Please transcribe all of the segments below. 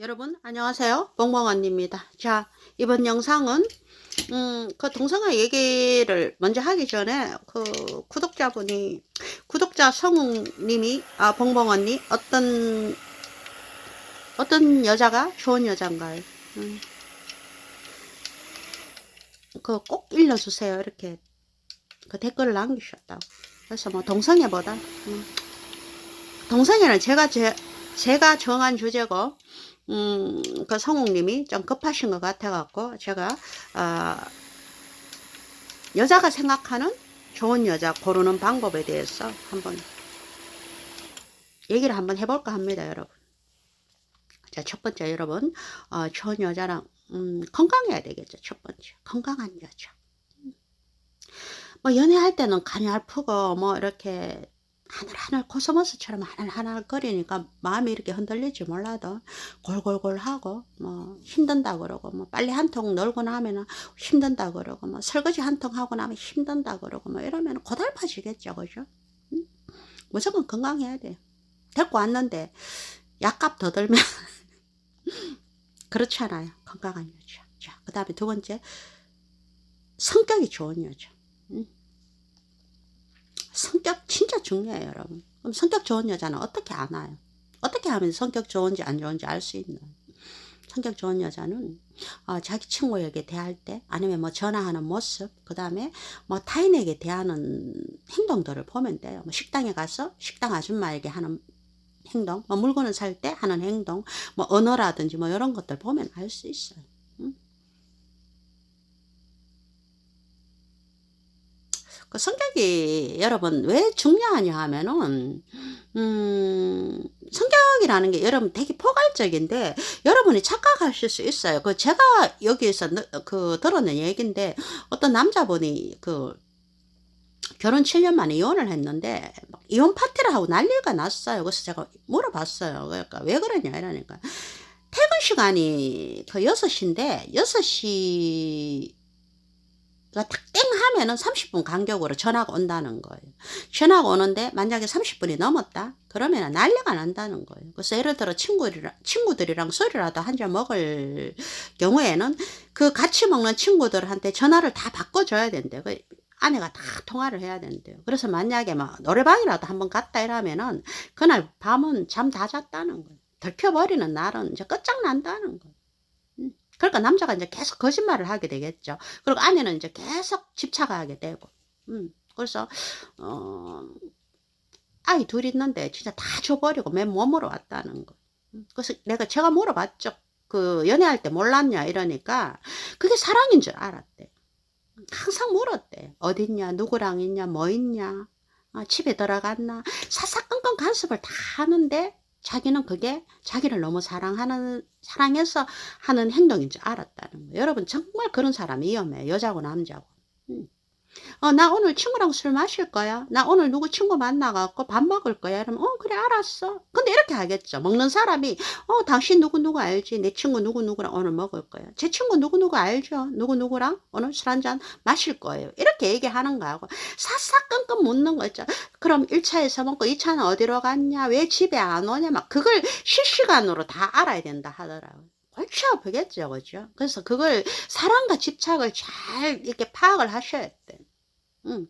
여러분 안녕하세요. 멍멍언니입니다. 자 이번 영상은 음, 그 동성애 얘기를 먼저 하기 전에 그 구독자분이 구독자 성웅님이 아 봉봉언니 어떤 어떤 여자가 좋은 여잔가요? 음. 그꼭 읽어주세요. 이렇게 그 댓글을 남기셨다고. 그래서 뭐 동성애보다 음. 동성애는 제가 제, 제가 정한 주제고 음, 그 성웅님이 좀 급하신 것 같아갖고, 제가, 어, 여자가 생각하는 좋은 여자 고르는 방법에 대해서 한번 얘기를 한번 해볼까 합니다, 여러분. 자, 첫 번째, 여러분, 어, 좋은 여자랑, 음, 건강해야 되겠죠, 첫 번째. 건강한 여자. 음. 뭐, 연애할 때는 간이 아프고, 뭐, 이렇게, 하늘하늘 코스모스처럼 하늘하늘 거리니까 마음이 이렇게 흔들릴지 몰라도 골골골 하고 뭐 힘든다 그러고 뭐 빨리 한통 널고 나면은 힘든다 그러고 뭐 설거지 한 통 하고 나면 힘든다 그러고 뭐 이러면 고달파지겠죠. 그죠? 응? 무조건 건강해야 돼 데리고 왔는데 약값 더 들면 그렇잖아요. 건강한 여자. 자그 다음에 두 번째 성격이 좋은 여자. 응? 성격 진짜 중요해요, 여러분. 그럼 성격 좋은 여자는 어떻게 아나요? 어떻게 하면 성격 좋은지 안 좋은지 알 수 있는? 성격 좋은 여자는 어, 자기 친구에게 대할 때 아니면 뭐 전화하는 모습 그 다음에 뭐 타인에게 대하는 행동들을 보면 돼요. 뭐 식당에 가서 식당 아줌마에게 하는 행동, 뭐 물건을 살 때 하는 행동, 뭐 언어라든지 뭐 이런 것들 보면 알 수 있어요. 그 성격이 여러분 왜 중요하냐 하면은 음 성격이라는 게 여러분 되게 포괄적인데 여러분이 착각하실 수 있어요. 그 제가 여기에서 그 들었는 얘기인데 어떤 남자분이 그 결혼 7년 만에 이혼을 했는데 이혼 파티를 하고 난리가 났어요. 그래서 제가 물어봤어요. 그러니까 왜 그러냐 이러니까 퇴근 시간이 그 6시인데 6시 탁땡 하면은 30분 간격으로 전화가 온다는 거예요. 전화가 오는데 만약에 30분이 넘었다? 그러면 난리가 난다는 거예요. 그래서 예를 들어 친구들이랑, 친구들이랑 술이라도 한 잔 먹을 경우에는 그 같이 먹는 친구들한테 전화를 다 바꿔줘야 된대요. 그 아내가 다 통화를 해야 된대요. 그래서 만약에 막 노래방이라도 한번 갔다 이러면은 그날 밤은 잠 다 잤다는 거예요. 들켜버리는 날은 이제 끝장난다는 거예요. 그러니까 남자가 이제 계속 거짓말을 하게 되겠죠. 그리고 아내는 이제 계속 집착하게 되고. 음, 그래서, 어, 아이 둘 있는데 진짜 다 줘버리고 맨 몸으로 왔다는 거. 음, 그래서 내가 제가 물어봤죠. 그 연애할 때 몰랐냐 이러니까 그게 사랑인 줄 알았대. 항상 물었대. 어딨냐, 누구랑 있냐, 뭐 있냐, 어, 집에 들어갔나. 사사건건 간섭을 다 하는데 자기는 그게 자기를 너무 사랑하는 사랑해서 하는 행동인 줄 알았다는 거예요. 여러분 정말 그런 사람이 위험해요. 여자고 남자고. 음. 어, 나 오늘 친구랑 술 마실 거야. 나 오늘 누구 친구 만나갖고 밥 먹을 거야. 이러면, 어, 그래, 알았어. 근데 이렇게 하겠죠. 먹는 사람이, 어, 당신 누구누구 알지? 내 친구 누구누구랑 오늘 먹을 거야. 제 친구 누구누구 알죠? 누구누구랑 오늘 술 한잔 마실 거예요. 이렇게 얘기하는 거하고, 사사건건 묻는 거 있죠. 그럼 1차에서 먹고 2차는 어디로 갔냐? 왜 집에 안 오냐? 막 그걸 실시간으로 다 알아야 된다 하더라고요. 골치 아프겠죠, 그죠? 그래서 그걸 사랑과 집착을 잘 이렇게 파악을 하셔야 돼. 응.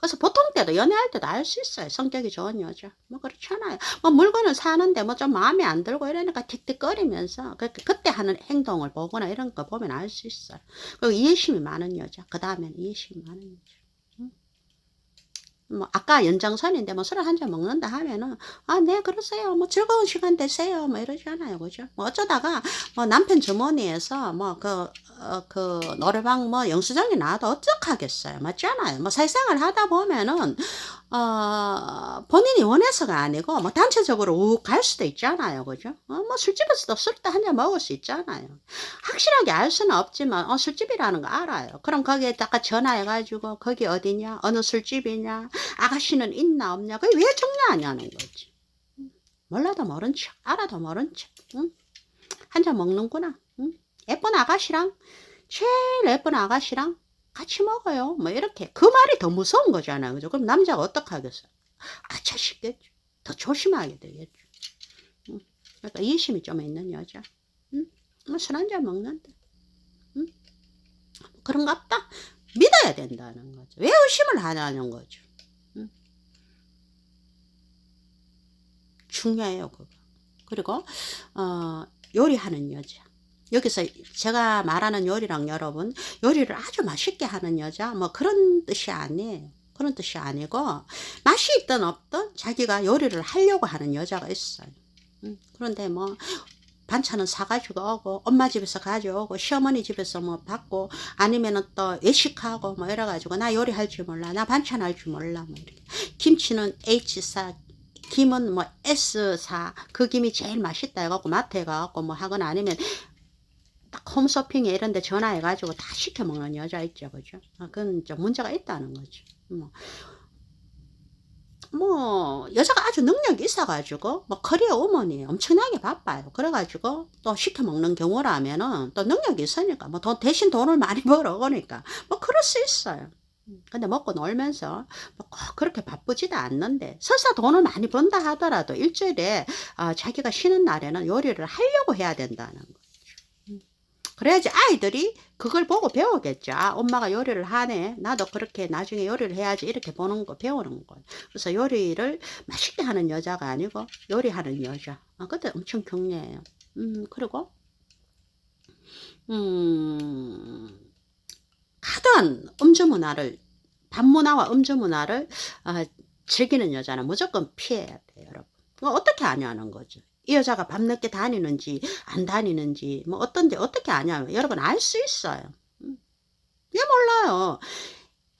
그래서 보통 때도 연애할 때도 알 수 있어요. 성격이 좋은 여자. 뭐 그렇잖아요. 뭐 물건을 사는데 뭐 좀 마음에 안 들고 이러니까 틱틱거리면서 그, 그때 하는 행동을 보거나 이런 거 보면 알 수 있어요. 그리고 이해심이 많은 여자. 그 다음에는 이해심이 많은 여자. 뭐 아까 연장선인데 뭐술한잔 먹는다 하면은 아 네 그러세요. 뭐 즐거운 시간 되세요. 뭐 이러잖아요. 그죠? 뭐 어쩌다가 뭐 남편 주머니에서 뭐그 어, 그 노래방 뭐 영수증이 나와도 어떡하겠어요? 맞잖아요? 뭐 사회생활 하다 보면은 어, 본인이 원해서가 아니고, 뭐, 단체적으로 우 갈 수도 있잖아요. 그죠? 어, 뭐, 술집에서도 술도 한 잔 먹을 수 있잖아요. 확실하게 알 수는 없지만, 어, 술집이라는 거 알아요. 그럼 거기에다가 전화해가지고, 거기 어디냐? 어느 술집이냐? 아가씨는 있나 없냐? 그게 왜 중요하냐는 거지. 몰라도 모른 척, 알아도 모른 척, 응? 한 잔 먹는구나, 응? 예쁜 아가씨랑, 제일 예쁜 아가씨랑, 같이 먹어요. 뭐 이렇게 그 말이 더 무서운 거잖아요. 그죠? 그럼 남자가 어떡 하겠어요? 아차 싶겠죠. 더 조심하게 되겠죠. 그러니까 이심이 좀 있는 여자. 응? 뭐술 한잔 먹는데. 응? 그런갑다. 믿어야 된다는 거죠. 왜 의심을 하냐는 거죠. 응? 중요해요, 그거. 그리고, 어, 요리하는 여자. 여기서 제가 말하는 요리랑 여러분, 요리를 아주 맛있게 하는 여자, 뭐 그런 뜻이 아니에요. 그런 뜻이 아니고, 맛이 있든 없든 자기가 요리를 하려고 하는 여자가 있어요. 음, 그런데 뭐, 반찬은 사가지고 오고, 엄마 집에서 가져오고, 시어머니 집에서 뭐 받고, 아니면은 또 외식하고, 뭐 이래가지고, 나 요리할 줄 몰라, 나 반찬 할 줄 몰라, 뭐 이렇게. 김치는 H사, 김은 뭐 S사, 그 김이 제일 맛있다 해갖고, 마트에 가갖고 뭐 하거나 아니면, 딱 홈쇼핑에 이런 데 전화해가지고 다 시켜 먹는 여자 있죠, 그죠? 아, 그건 좀 문제가 있다는 거죠. 뭐, 뭐 여자가 아주 능력이 있어가지고 뭐 커리어 우먼이 엄청나게 바빠요. 그래가지고 또 시켜 먹는 경우라면은 또 능력이 있으니까 뭐 돈 대신 돈을 많이 벌어 그러니까 뭐 그럴 수 있어요. 근데 먹고 놀면서 뭐 꼭 그렇게 바쁘지도 않는데 설사 돈을 많이 번다 하더라도 일주일에 어, 자기가 쉬는 날에는 요리를 하려고 해야 된다는 거. 그래야지 아이들이 그걸 보고 배우겠죠. 아, 엄마가 요리를 하네. 나도 그렇게 나중에 요리를 해야지. 이렇게 보는 거, 배우는 거예요. 그래서 요리를 맛있게 하는 여자가 아니고 요리하는 여자. 아, 그때 엄청 경례해요. 음, 그리고, 음, 가던 음주 문화를, 반문화와 음주 문화를 아, 즐기는 여자는 무조건 피해야 돼요, 여러분. 어떻게 아냐는 거죠. 이 여자가 밤늦게 다니는지 안 다니는지 뭐 어떤지 어떻게 아냐면 여러분 알 수 있어요. 음. 왜 몰라요?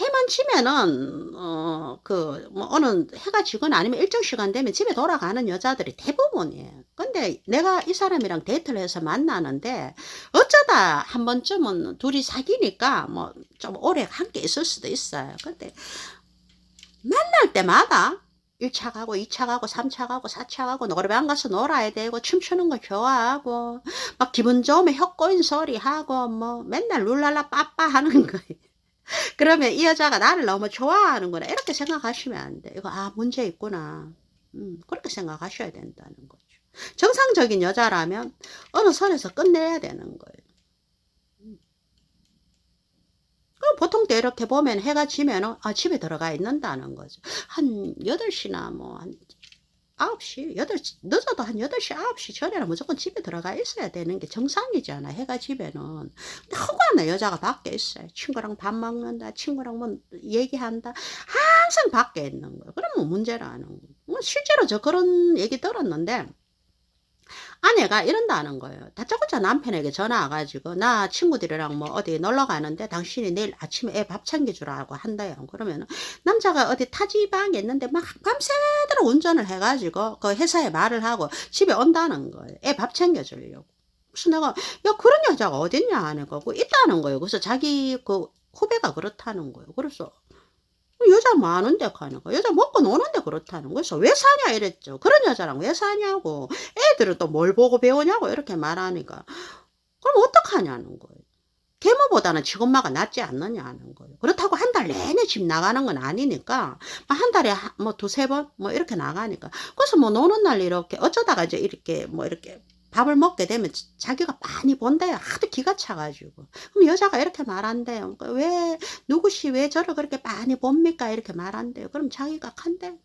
해만 지면은 어 그 뭐 어느 해가 지거나 아니면 일정 시간 되면 집에 돌아가는 여자들이 대부분이에요. 근데 내가 이 사람이랑 데이트를 해서 만나는데 어쩌다 한 번쯤은 둘이 사귀니까 뭐 좀 오래 함께 있을 수도 있어요. 근데 만날 때마다 1차 가고 2차 가고 3차 가고 4차 가고 노래방 가서 놀아야 되고 춤추는 거 좋아하고 막 기분 좋으면 혀꼬인 소리 하고 뭐 맨날 룰랄라 빠빠 하는 거예요. 그러면 이 여자가 나를 너무 좋아하는구나 이렇게 생각하시면 안 돼. 이거 아 문제 있구나. 음, 그렇게 생각하셔야 된다는 거죠. 정상적인 여자라면 어느 선에서 끝내야 되는 거예요. 그럼 보통 때 이렇게 보면 해가 지면은 아 집에 들어가 있는다는 거죠. 한 8시나 뭐한 9시, 8시, 늦어도 한 8시, 9시 전에는 무조건 집에 들어가 있어야 되는 게 정상이잖아, 해가 지면은. 허구하나 여자가 밖에 있어요. 친구랑 밥 먹는다, 친구랑 뭐 얘기한다. 항상 밖에 있는 거예요. 그러면 문제라는 거예요. 뭐 실제로 저 그런 얘기 들었는데, 아내가 이런다는 거예요. 다짜고짜 남편에게 전화 와가지고 나 친구들이랑 뭐 어디 놀러 가는데 당신이 내일 아침에 애 밥 챙겨주라고 한다요. 그러면 남자가 어디 타지방에 있는데 막 밤새도록 운전을 해가지고 그 회사에 말을 하고 집에 온다는 거예요. 애 밥 챙겨주려고. 그래서 내가 야 그런 여자가 어딨냐 하는 거고 있다는 거예요. 그래서 자기 그 후배가 그렇다는 거예요. 그래서 여자 많은데 가는 거 여자 먹고 노는데 그렇다는 거 그래서 왜 사냐 이랬죠 그런 여자랑 왜 사냐고 애 들은 또 뭘 보고 배우냐고 이렇게 말하니까 그럼 어떡하냐는 거예요 계모보다는 지엄마가 낫지 않느냐는 거예요 그렇다고 한 달 내내 집 나가는 건 아니니까 한 달에 뭐 두세 번 뭐 이렇게 나가니까 그래서 뭐 노는 날 이렇게 어쩌다가 이제 이렇게 뭐 이렇게 밥을 먹게 되면 자기가 많이 본대요. 하도 기가 차가지고. 그럼 여자가 이렇게 말한대요. 그러니까 왜, 누구시 왜 저를 그렇게 많이 봅니까? 이렇게 말한대요. 그럼 자기가 간대.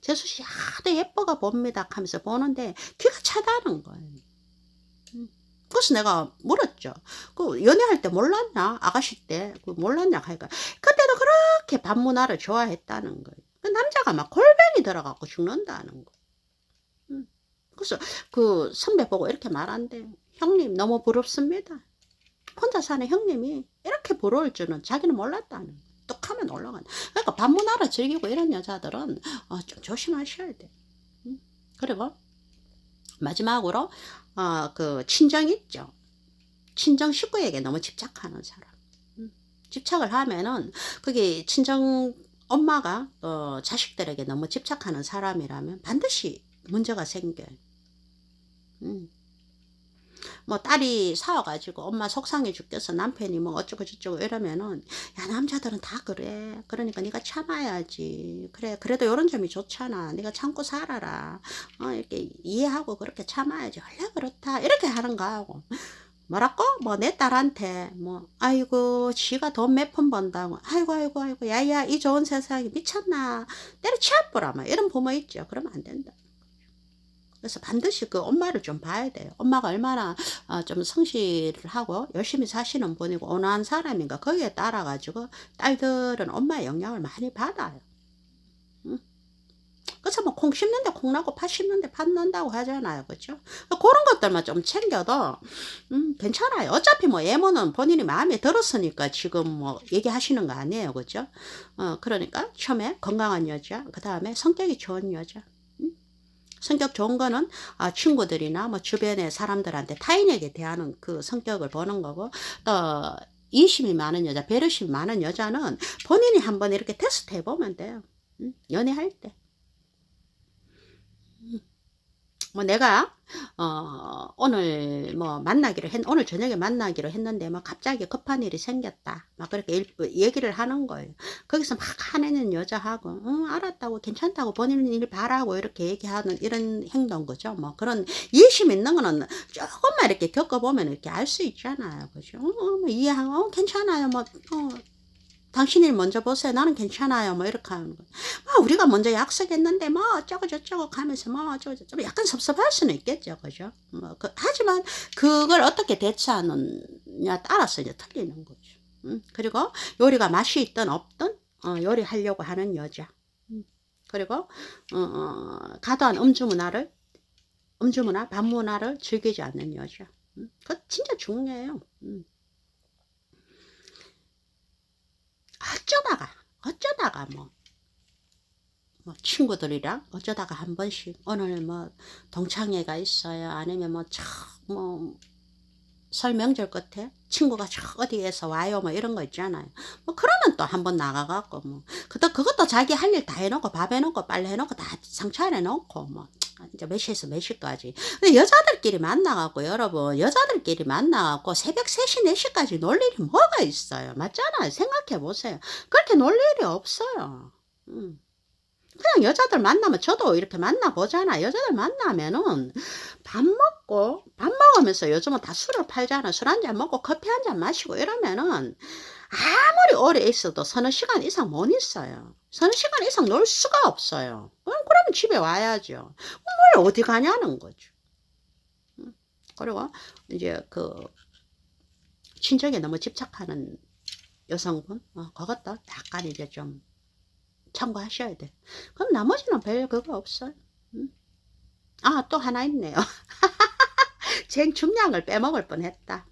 재수씨 하도 예뻐가 봅니다. 하면서 보는데 기가 차다는 거예요. 음. 그래서 내가 물었죠. 그 연애할 때 몰랐냐? 아가씨 때. 그 몰랐냐? 하니까 그때도 그렇게 반문화를 좋아했다는 거예요. 그 남자가 막 골뱅이 들어갖고 죽는다는 거예요. 그래서 그 선배 보고 이렇게 말한대. 형님 너무 부럽습니다. 혼자 사는 형님이 이렇게 부러울 줄은 자기는 몰랐다는. 똑하면 올라가는. 그러니까 반문하러 즐기고 이런 여자들은 어, 좀 조심하셔야 돼. 응? 그리고 마지막으로 어, 그 친정 있죠. 친정 식구에게 너무 집착하는 사람. 응? 집착을 하면은 그게 친정 엄마가 어, 자식들에게 너무 집착하는 사람이라면 반드시 문제가 생겨요. 음. 뭐 딸이 사와가지고 엄마 속상해 죽겠어. 남편이 뭐 어쩌고 저쩌고 이러면은 야 남자들은 다 그래. 그러니까 네가 참아야지. 그래 그래도 이런 점이 좋잖아. 네가 참고 살아라. 어 이렇게 이해하고 그렇게 참아야지 원래 그렇다. 이렇게 하는 거하고. 뭐라고? 뭐 내 딸한테 뭐 아이고 지가 돈 몇 푼 번다고. 아이고 아이고 아이고. 야야 이 좋은 세상에 미쳤나. 때려치워보라. 뭐 이런 부모 있죠. 그러면 안 된다 그래서 반드시 그 엄마를 좀 봐야 돼요. 엄마가 얼마나 어, 좀 성실을 하고 열심히 사시는 분이고 온화한 사람인가 거기에 따라 가지고 딸들은 엄마의 영향을 많이 받아요. 응? 그래서 뭐 콩 심는데 콩 나고 팥 심는데 팥 난다고 하잖아요. 그죠? 그런 것들만 좀 챙겨도 음, 괜찮아요. 어차피 뭐 예모는 본인이 마음에 들었으니까 지금 뭐 얘기하시는 거 아니에요. 그죠? 어, 그러니까 처음에 건강한 여자, 그 다음에 성격이 좋은 여자. 성격 좋은 거는 아, 친구들이나 뭐 주변의 사람들한테 타인에게 대하는 그 성격을 보는 거고 또 이심이 많은 여자, 배려심이 많은 여자는 본인이 한번 이렇게 테스트 해보면 돼요. 응? 연애할 때. 뭐 내가 어 오늘 뭐 만나기로 했 오늘 저녁에 만나기로 했는데 막 갑자기 급한 일이 생겼다. 막 그렇게 일, 얘기를 하는 거예요. 거기서 막 화내는 여자하고 응 알았다고 괜찮다고 본인 일 바라고 이렇게 얘기하는 이런 행동 거죠? 뭐 그런 이해심 있는 거는 조금만 이렇게 겪어보면 이렇게 알 수 있잖아요. 그죠? 어, 뭐 이해하고 어, 괜찮아요. 뭐 어, 당신이 먼저 보세요. 나는 괜찮아요. 뭐 이렇게 하는 거. 뭐 우리가 먼저 약속했는데 뭐 어쩌고 저쩌고 하면서 뭐 어쩌고 저쩌고 약간 섭섭할 수는 있겠죠. 그죠? 뭐 그, 하지만 그걸 어떻게 대처하느냐 따라서 이제 틀리는 거죠. 음? 그리고 요리가 맛이 있든 없든 어, 요리하려고 하는 여자. 음. 그리고 어, 어, 과도한 음주 문화를 음주 문화, 반 문화를 즐기지 않는 여자. 음? 그 진짜 중요해요. 음. 어쩌다가 어쩌다가 뭐, 뭐 친구들이랑 어쩌다가 한 번씩 오늘 뭐 동창회가 있어요? 아니면 뭐저뭐 설 명절 끝에 친구가 저 어디에서 와요? 뭐 이런 거 있잖아요. 뭐 그러면 또 한 번 나가갖고 뭐 그것도 그것도 자기 할 일 다 해놓고 밥 해놓고 빨래 해놓고 다 상차려 놓고 뭐 이제 몇 시에서 몇 시까지. 근데 여자들끼리 만나갖고, 여러분, 여자들끼리 만나갖고, 새벽 3시, 4시까지 놀 일이 뭐가 있어요? 맞잖아요. 생각해보세요. 그렇게 놀 일이 없어요. 음. 그냥 여자들 만나면 저도 이렇게 만나보잖아. 여자들 만나면은 밥 먹고, 밥 먹으면서 요즘은 다 술을 팔잖아. 술 한 잔 먹고 커피 한 잔 마시고 이러면은 아무리 오래 있어도 서너 시간 이상 못 있어요. 서너 시간 이상 놀 수가 없어요. 그러면 집에 와야죠. 뭘 어디 가냐는 거죠. 그리고 이제 그 친정에 너무 집착하는 여성분, 어, 그것도 약간 이제 좀 참고하셔야 돼. 그럼 나머지는 별 그거 없어요. 아, 또 하나 있네요. 쟁 중량을 빼먹을 뻔 했다.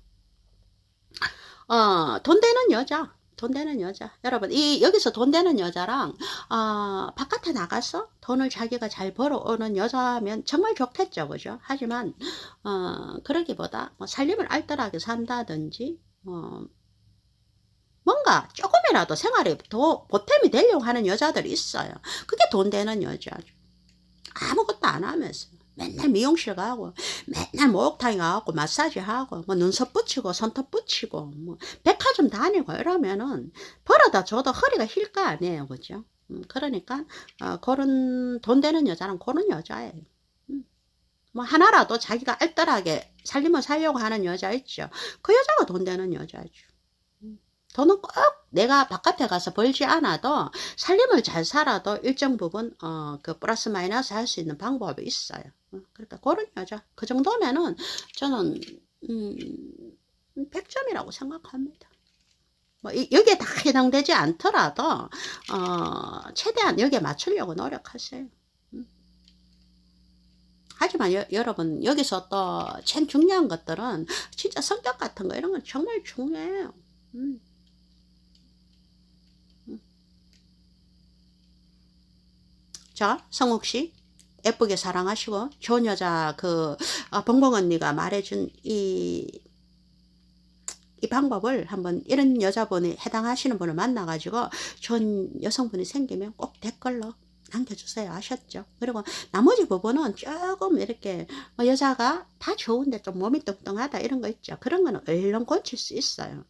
어, 돈 되는 여자. 돈 되는 여자. 여러분, 이, 여기서 돈 되는 여자랑, 어, 바깥에 나가서 돈을 자기가 잘 벌어오는 여자면 정말 좋겠죠. 그죠? 하지만, 어, 그러기보다, 뭐, 살림을 알뜰하게 산다든지, 어, 뭔가 조금이라도 생활에 더 보탬이 되려고 하는 여자들이 있어요. 그게 돈 되는 여자죠. 아무것도 안 하면서. 맨날 미용실 가고 맨날 목욕탕에 가고 마사지 하고 뭐 눈썹 붙이고 손톱 붙이고 뭐 백화점 다니고 이러면은 벌어다 줘도 허리가 힐 거 아니에요 그죠 음, 그러니까 어, 그런 돈 되는 여자는 그런 여자예요 음. 뭐 하나라도 자기가 알뜰하게 살림을 살려고 하는 여자 있죠 그 여자가 돈 되는 여자죠 음. 돈은 꼭 내가 바깥에 가서 벌지 않아도 살림을 잘 살아도 일정 부분 어, 그 플러스 마이너스 할 수 있는 방법이 있어요. 어, 그러니까 그런 여자 그 정도면은 저는 음, 100점이라고 생각합니다. 뭐 이, 여기에 다 해당되지 않더라도 어, 최대한 여기에 맞추려고 노력하세요. 음. 하지만 여, 여러분 여기서 또 제일 중요한 것들은 진짜 성격 같은 거 이런 건 정말 중요해요. 음. 자, 성욱 씨. 예쁘게 사랑하시고, 좋은 여자, 그, 어, 봉봉 언니가 말해준 이, 이 방법을 한번 이런 여자분이 해당하시는 분을 만나가지고 좋은 여성분이 생기면 꼭 댓글로 남겨주세요. 아셨죠? 그리고 나머지 부분은 조금 이렇게 뭐 여자가 다 좋은데 좀 몸이 뚱뚱하다 이런 거 있죠. 그런 거는 얼른 고칠 수 있어요.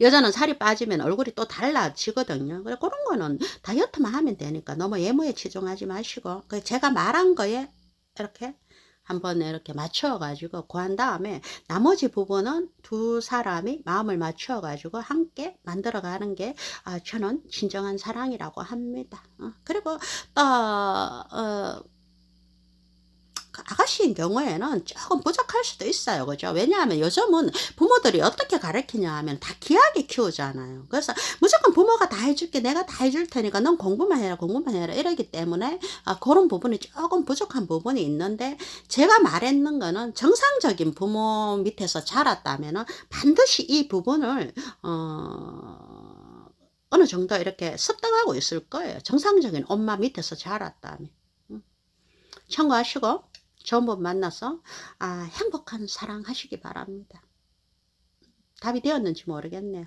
여자는 살이 빠지면 얼굴이 또 달라지거든요. 그래 그런 거는 다이어트만 하면 되니까 너무 외모에 치중하지 마시고 그 제가 말한 거에 이렇게 한번 이렇게 맞춰 가지고 구한 다음에 나머지 부분은 두 사람이 마음을 맞춰 가지고 함께 만들어 가는 게 아, 저는 진정한 사랑이라고 합니다. 어, 그리고 또 어, 그 아가씨인 경우에는 조금 부족할 수도 있어요. 그죠? 왜냐하면 요즘은 부모들이 어떻게 가르치냐 하면 다 귀하게 키우잖아요. 그래서 무조건 부모가 다 해줄게, 내가 다 해줄 테니까 넌 공부만 해라, 공부만 해라 이러기 때문에 아, 그런 부분이 조금 부족한 부분이 있는데 제가 말했는 거는 정상적인 부모 밑에서 자랐다면은 반드시 이 부분을 어, 어느 정도 이렇게 습득하고 있을 거예요. 정상적인 엄마 밑에서 자랐다면. 음. 참고하시고 좋은 분 만나서 아, 행복한 사랑 하시기 바랍니다. 답이 되었는지 모르겠네요.